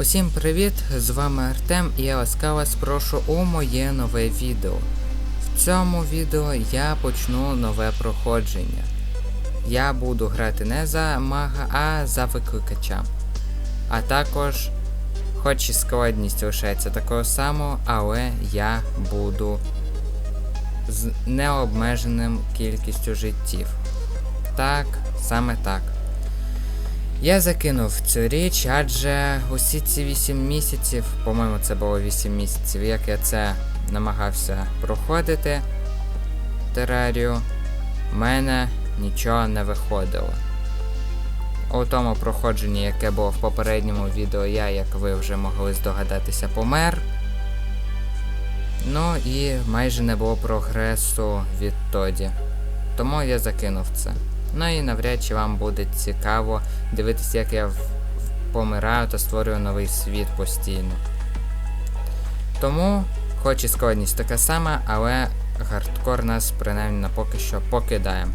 Усім привіт! З вами Артем і я ласкаво спрошу у моє нове відео. В цьому відео я почну нове проходження. Я буду грати не за мага, а за викликача. А також, хоч і складність лишається такою самою, але я буду з необмеженим кількістю життів. Так, саме так. Я закинув цю річ, адже усі ці 8 місяців, по-моєму, це було 8 місяців, як я це намагався проходити терарію, в мене нічого не виходило. У тому проходженні, яке було в попередньому відео, я, як ви вже могли здогадатися, помер. Ну і майже не було прогресу відтоді. Тому я закинув це. Ну і навряд чи вам буде цікаво дивитися, як я помираю та створюю новий світ постійно. Тому, хоч і складність така сама, але хардкор нас принаймні на поки що покидає.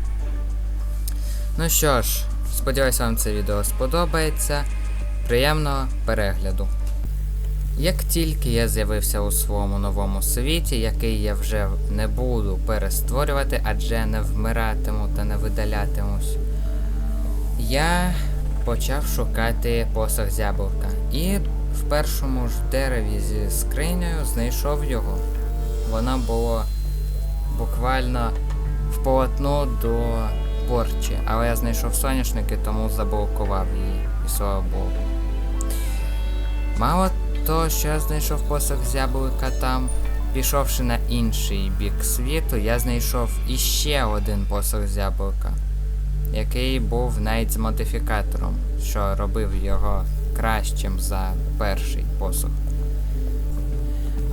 Ну що ж, сподіваюся, вам це відео сподобається. Приємного перегляду. Як тільки я з'явився у своєму новому світі, який я вже не буду перестворювати, адже не вмиратиму та не видалятимусь, я почав шукати посох зяблика. І в першому ж дереві зі скринею знайшов його. Воно було буквально в полотно до порчі, але я знайшов соняшники, тому заблокував її. І слава Богу. Мало що я знайшов посох зяблика там, пішовши на інший бік світу, я знайшов іще один посох зяблика, який був навіть з модифікатором, що робив його кращим за перший посох.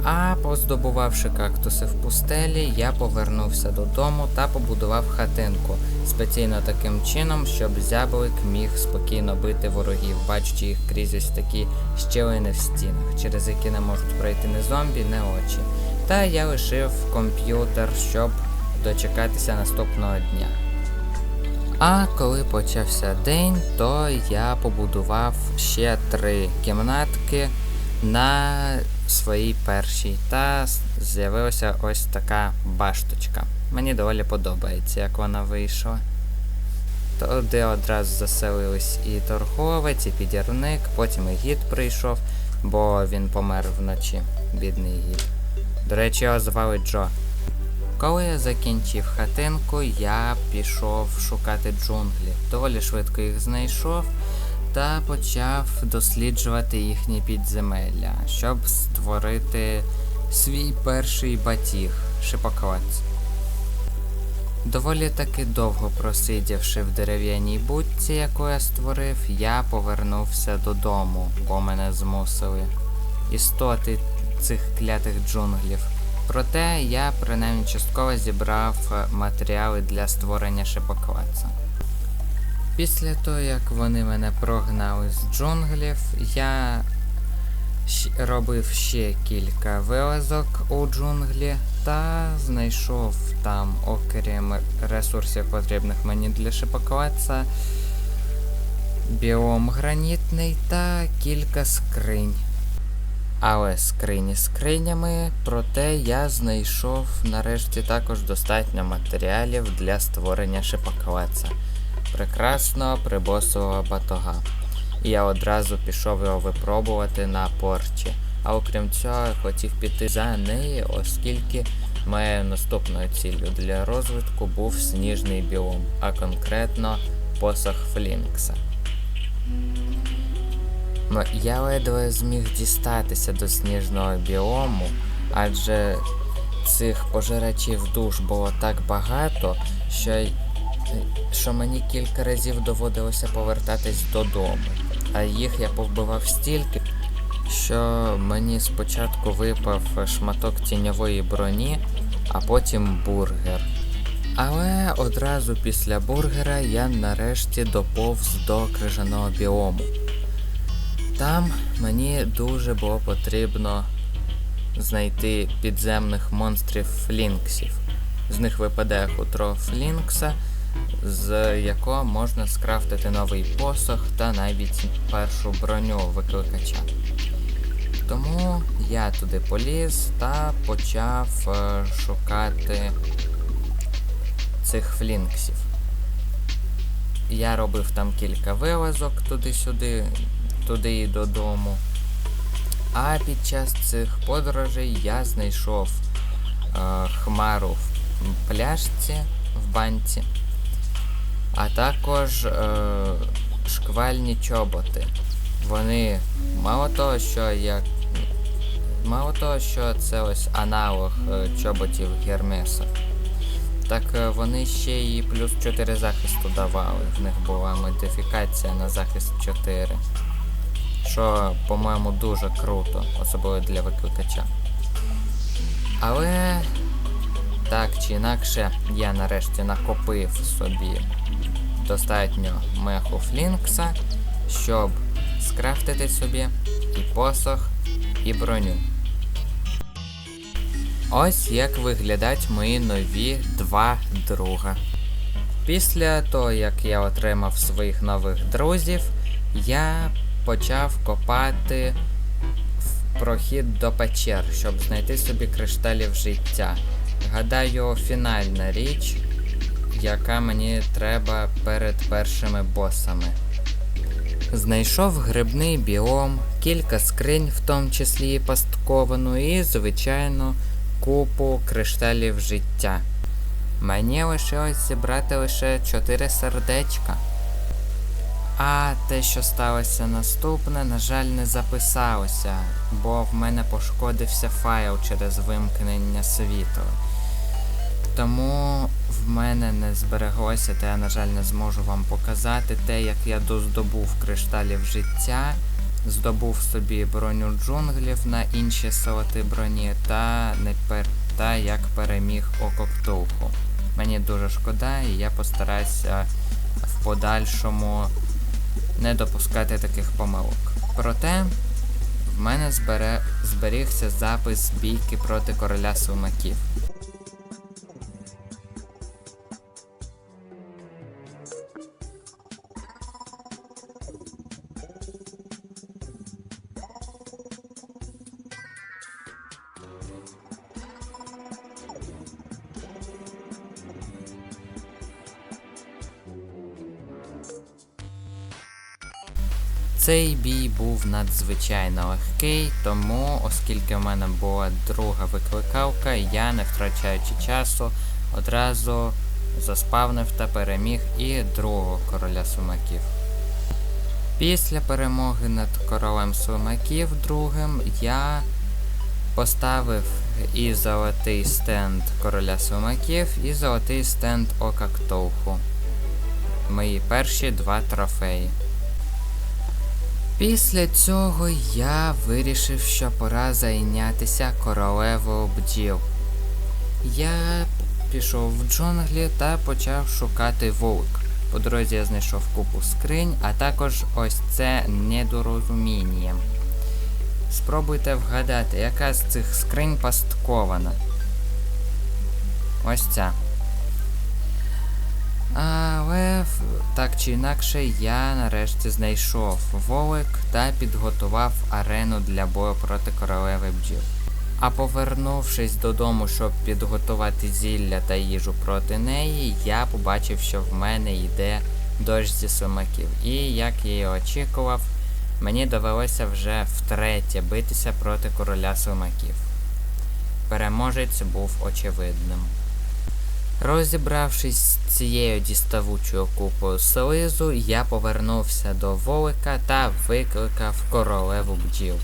А поздобувавши кактуси в пустелі, я повернувся додому та побудував хатинку спеційно таким чином, щоб зяблик міг спокійно бити ворогів, бачачи їх крізь ось такі щілини в стінах, через які не можуть пройти не зомбі, не очі. Та я лишив комп'ютер, щоб дочекатися наступного дня. А коли почався день, то я побудував ще три кімнатки на своїй першій. Та з'явилася ось така башточка. Мені доволі подобається, як вона вийшла. Туди одразу заселились і торговець, і підірник, потім і гід прийшов, бо він помер вночі, бідний гід. До речі, його звали Джо. Коли я закінчив хатинку, я пішов шукати джунглі. Доволі швидко їх знайшов та почав досліджувати їхні підземелля, щоб створити свій перший батіг шипоклад. Доволі таки довго просидівши в дерев'яній будці, яку я створив, я повернувся додому, бо мене змусили істоти цих клятих джунглів. Проте я принаймні частково зібрав матеріали для створення шипокладця. Після того, як вони мене прогнали з джунглів, я робив ще кілька вилазок у джунглі та знайшов там, окрім ресурсів потрібних мені для шипокладця, біом гранітний та кілька скринь. Але скрині скринями, проте я знайшов нарешті також достатньо матеріалів для створення шипокладця прекрасного прибосового батога. І я одразу пішов його випробувати на порчі. А окрім цього, хотів піти за неї, оскільки моєю наступною ціллю для розвитку був сніжний біом, а конкретно посох Флінкса. М- Я ледве зміг дістатися до сніжного біому, адже цих пожирачів душ було так багато, що, що мені кілька разів доводилося повертатись додому. А їх я повбивав стільки, що мені спочатку випав шматок тіньової броні, а потім бургер. Але одразу після бургера я нарешті доповз до крижаного біому. Там мені дуже було потрібно знайти підземних монстрів флінксів. З них випадає хутро флінкса, з якого можна скрафтити новий посох та навіть першу броню викликача. Тому я туди поліз та почав е, шукати цих флінксів. Я робив там кілька вилазок туди-сюди, туди і додому. А під час цих подорожей я знайшов е, хмару в пляшці в банці, а також е, шквальні чоботи. Вони мало того, що як. Мало того, що це ось аналог е, чоботів Гермеса. Так е, вони ще і плюс 4 захисту давали. В них була модифікація на захист 4. Що, по-моєму, дуже круто, особливо для викликача. Але так чи інакше, я нарешті накопив собі достатньо меху Флінкса, щоб скрафтити собі і посох, і броню. Ось як виглядають мої нові два друга. Після того, як я отримав своїх нових друзів, я почав копати в прохід до печер, щоб знайти собі кришталів життя. Гадаю, фінальна річ, яка мені треба перед першими босами. Знайшов грибний біом, кілька скринь, в тому числі і пастковану, і, звичайно, купу кришталів життя. Мені лишилось зібрати лише 4 сердечка. А те, що сталося наступне, на жаль, не записалося, бо в мене пошкодився файл через вимкнення світла. Тому в мене не збереглося, та я, на жаль, не зможу вам показати те, як я доздобув кришталів життя, здобув собі броню джунглів на інші солоти броні та не пер... та як переміг ококтулху. Мені дуже шкода, і я постараюся в подальшому не допускати таких помилок. Проте в мене збере... зберігся запис бійки проти короля сумаків. Цей бій був надзвичайно легкий, тому, оскільки в мене була друга викликалка, я, не втрачаючи часу, одразу заспавнив та переміг і другого короля сумаків. Після перемоги над королем сумаків другим я поставив і золотий стенд короля сумаків, і золотий стенд Ока Ктулху. Мої перші два трофеї. Після цього я вирішив, що пора зайнятися королевою бджіл. Я пішов в джунглі та почав шукати вулик. По дорозі я знайшов купу скринь, а також ось це недорозуміння. Спробуйте вгадати, яка з цих скринь пасткована. Ось ця. Але так чи інакше я нарешті знайшов волик та підготував арену для бою проти королеви бджіл. А повернувшись додому, щоб підготувати зілля та їжу проти неї, я побачив, що в мене йде дощ зі сумаків. І як я і очікував, мені довелося вже втретє битися проти короля сумаків. Переможець був очевидним. Розібравшись з цією діставучою купою слизу, я повернувся до волика та викликав королеву бджіл.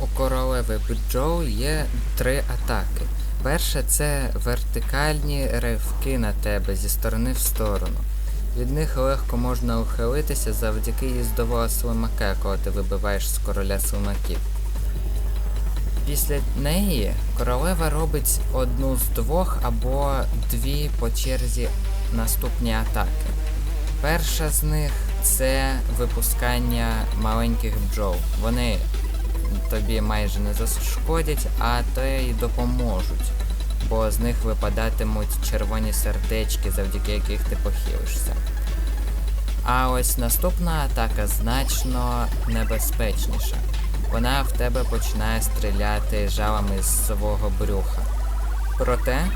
У королеви бджол є три атаки. Перша це вертикальні ривки на тебе зі сторони в сторону. Від них легко можна ухилитися завдяки їздового слимака, коли ти вибиваєш з короля слимаків. Після неї королева робить одну з двох або дві по черзі наступні атаки. Перша з них це випускання маленьких бджол. Вони тобі майже не зашкодять, а то й допоможуть, бо з них випадатимуть червоні сердечки, завдяки яких ти похилишся. А ось наступна атака значно небезпечніша. Вона в тебе починає стріляти жалами з свого брюха. Проте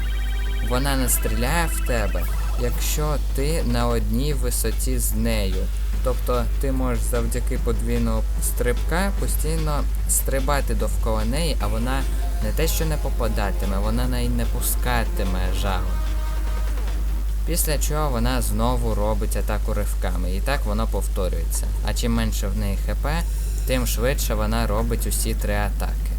вона не стріляє в тебе, якщо ти на одній висоті з нею. Тобто ти можеш завдяки подвійного стрибка постійно стрибати довкола неї, а вона не те, що не попадатиме, вона навіть не пускатиме жалу. Після чого вона знову робить атаку ривками, і так воно повторюється. А чим менше в неї ХП, тим швидше вона робить усі три атаки.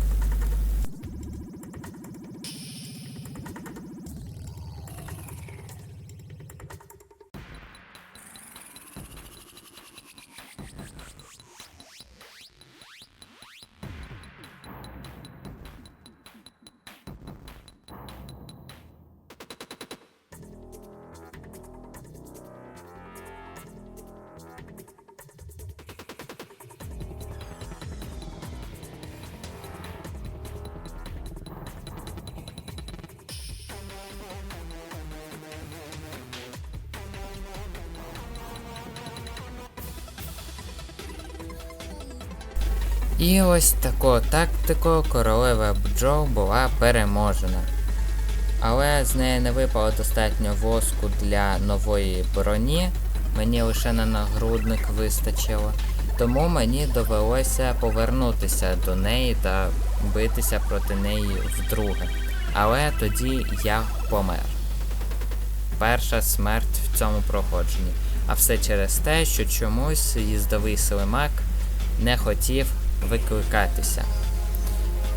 І ось такою тактикою королева Бджол була переможена. Але з неї не випало достатньо воску для нової броні, мені лише на нагрудник вистачило. Тому мені довелося повернутися до неї та битися проти неї вдруге. Але тоді я помер. Перша смерть в цьому проходженні. А все через те, що чомусь їздовий слимак не хотів викликатися.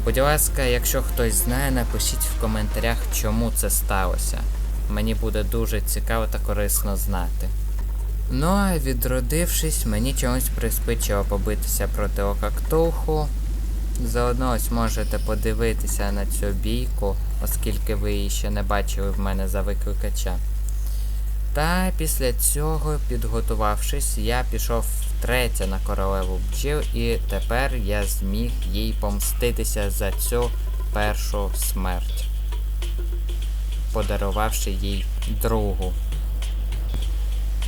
Будь ласка, якщо хтось знає, напишіть в коментарях, чому це сталося. Мені буде дуже цікаво та корисно знати. Ну а відродившись, мені чомусь приспичило побитися проти Окактуху. Заодно ось можете подивитися на цю бійку, оскільки ви її ще не бачили в мене за викликача. Та після цього, підготувавшись, я пішов втретє на королеву бджіл, і тепер я зміг їй помститися за цю першу смерть, подарувавши їй другу.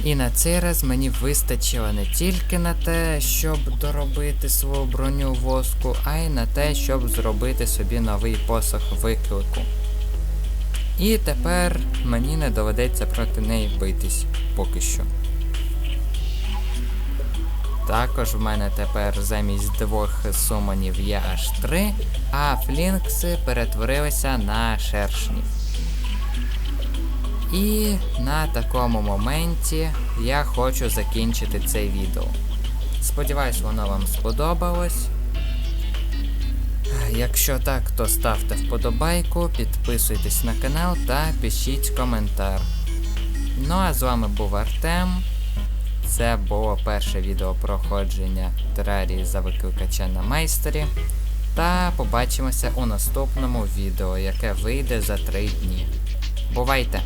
І на цей раз мені вистачило не тільки на те, щоб доробити свою броню воску, а й на те, щоб зробити собі новий посох виклику. І тепер мені не доведеться проти неї битись поки що. Також в мене тепер замість двох суманів є аж три, а флінкси перетворилися на шершнів. І на такому моменті я хочу закінчити це відео. Сподіваюсь, воно вам сподобалось. Якщо так, то ставте вподобайку, підписуйтесь на канал та пишіть коментар. Ну а з вами був Артем. Це було перше відео проходження терарії за викликача на майстері. Та побачимося у наступному відео, яке вийде за 3 дні. Бувайте!